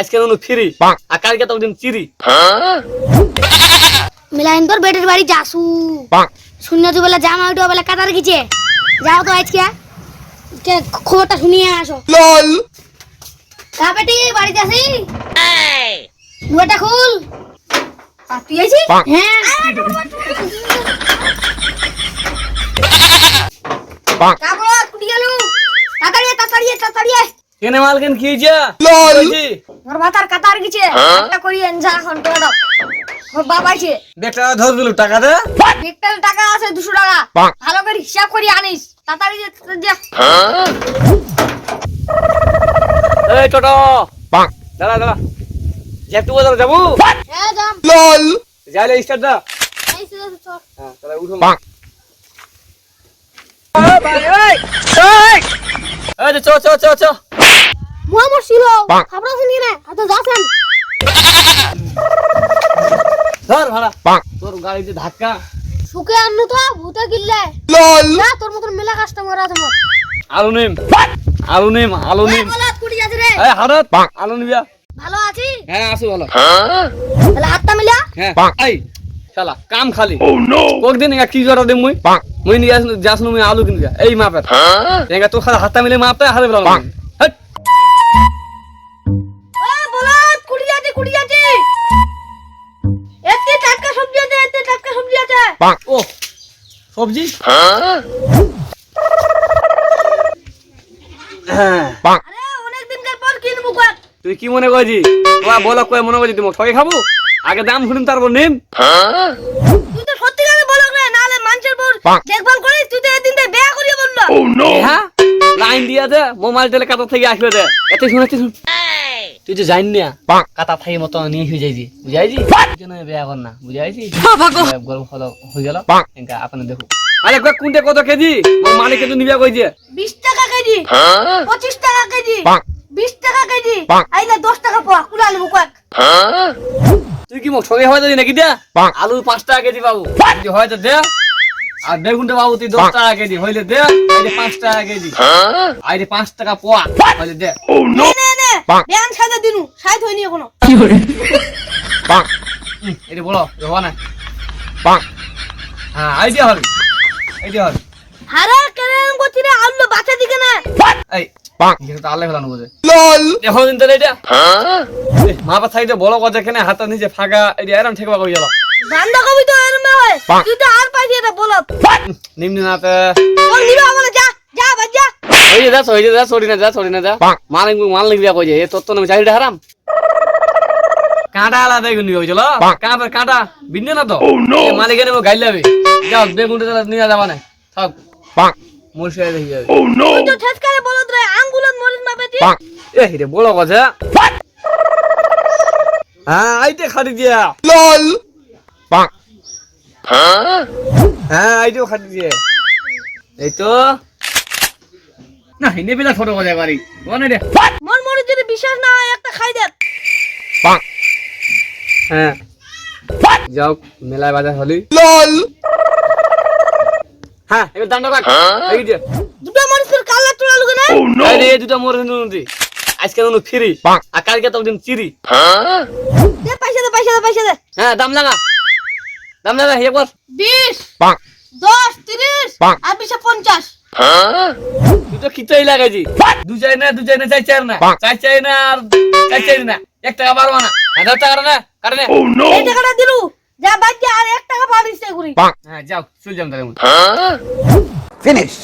আজকে নুনু ফ্রি। আর কালকে তো দিন চিরি মিলাইন তোর বেটের বাড়ি যাসু। শূন্য তো বেলা জামা উঠে বেলা কাতার গেছে। যাও তো আজকে। কে খবরটা শুনিয়ে আসো। LOL কা বেটি বাড়ি যাসি দুয়াটা খুল। আর তুই আইছি হ্যাঁ। কাপড় কুটি গেল। তাড়াতাড়ি আয়, তাড়াতাড়ি আয়, তাড়াতাড়ি আয়। কেনে মালকেন কি হয়েছে বলছি, মোর মাথার কাতার গেছে একটা করি এনজা এখন তোরা মোর বাপ আছে বেটা ধর দিলু টাকা দে দেখতে টাকা আছে দুশো টাকা বাহ। ভালো করে হিসাব করে আনিস তাড়াতাড়ি যে এই টোটো. দাঁড়া দাঁড়া একটু বাজার যাব হ্যাঁ যাম LOL যাইলে স্টার্ট দা হ্যাঁ তাহলে উঠো চ চ চ চ মোহাম্মদ ছিল। খাবরা শুনি না তো যাছেন ধর ভাড়া। তোর গাড়িতে ধাক্কা। সুখে আনু তো ভূতে গিললে না তোর মতন মেলা কাস্টমার আছে মোর আলু নিম আলু নিম আলু নিম কুড়ি যাচ্ছে রে। এই হারত। আলু নিবিয়া ভালো আছি? হ্যাঁ আসো ভালো। তাহলে হাতটা মিলা। হ্যাঁ। এই শালা কাম খালি। Oh no! কোকদিন একা কি জরা দিম মুই. মুই নিয়ে যাসনু মুই আলু কিনবি এই মাপের। একা তো খালি হাতটা মিলে মাপতে হাতে বলা ও সবজি? হ্যাঁ। Bonk. আরে অনেক দিনকার পর কিনবো কয়েক তুই কি মনে করছি তোমার বলো কয়ে মনে করছি তুমি ঠকে খাব? আগে দাম শুনিম তারপর নিম তুই তো সত্যিকারে বলো না নাহলে মানুষের পর দেখভাল করিস তুই তো এদিন থেকে বেয়া করিয়ে বলল। Oh হ্যাঁ? লাইন দিয়া দে মোবাইল তেলে কাতা থেকে আসবে দে। এতে শুনে এতে শুন। তুই তো জানি না. কাতা থাকি মতো নিয়ে হয়ে যাইছি। বুঝাইছি কেন বেয়া কর না। বুঝাইছি গরম ফল হয়ে গেল। এনকা আপনি দেখো। আরে কয় কোনটা কত কেজি? মোর মালিক তো নিবিয়া কইছে। বিশ টাকা কেজি। পঁচিশ টাকা কেজি। Bonk. বিশ টাকা কেজি। আইলে দশ টাকা পোয়া কুলা নেব কয়েক। তুই কি মোক সঙ্গে হয় যদি নাকি দে। আলু পাঁচ টাকা কেজি পাবো। যদি হয়তো দে। আর বেগুনটা পাবো তুই দশ। টাকা কেজি। হইলে দে আইলে পাঁচ টাকা কেজি। আইলে পাঁচ টাকা পোয়া হইলে দে। Oh নে নে। সাইড হয়নি এখনও এটা বলো হওয়া না. হ্যাঁ আইডিয়া হবে। আইডিয়া হবে। হারে কেন করছি রে বাচ্চা দিকে না। এই Bonk. এটা তো আল্লাহ ফেলানো বোঝে। LOL দেখো দিন তাহলে এটা এ, মা বাবা থাকতে বড় কথা এখানে হাতের নিচে ফাঁকা এটা এরম ঠেকবা কই গেল? বান্দা কবি তো এরম হয়। বাহ। তুই তো আর পাইছি এটা বল নিম্নি নাতে যা ওই যে যা ওই যে ছড়ি না যা ছড়ি না যা। মালিক মাল লিখ দিয়া কই যে এ তোর তো নামে চাকরিটা হারাম। কাঁটা আলাদা বেগুন হয়েছিল বাহ। কাঁটা কাঁটা বিন্দু না তো? Oh no. এ মালিকের নেব গাইল যাবে। যাও বেগুনটা তাহলে নিয়ে যাবা না। থাক. মুর্শিদা দেখি যাবে। Oh no! তুই তো ঠেসকারে বলত রে আঙ্গুলত মরিস এ কথা। হ্যাঁ আইতে খাটি দিয়া। Bonk. হ্যাঁ আইতেও খাটি দিয়ে। এই তো। না হিনে পেলা ছোট কথা বাড়ি মনে রে। মন মরি যদি বিশ্বাস না হয় একটা খাই Bonk. হ্যাঁ। যাও মেলায় বাজার হলি। LOL! হ্যাঁ এবার দান্ড কাট এই যে। দুটো মানুষের কাল্লা তোলা লুকে না Oh no! এই রে দুটো মোর নদী আজকে নুনু ফ্রি। আর কালকে তো দিন চিরি। দে পয়সা দে পয়সা দে পয়সা দে। হ্যাঁ দাম লাগা। দাম লাগা Bonk. দশ তিরিশ বাহ। আর বিশে পঞ্চাশ। তুই তো খিচাই লাগাইছি দু চাই না দু চাই না। চাই চাই না। চাই চাই না আর চাই চাই না। এক টাকা পারব না। হাজার টাকা না না? Oh এই টাকাটা দিলু। যা বাদ যা আর এক টাকা হ্যাঁ যাও চল যাম তাহলে। Finish.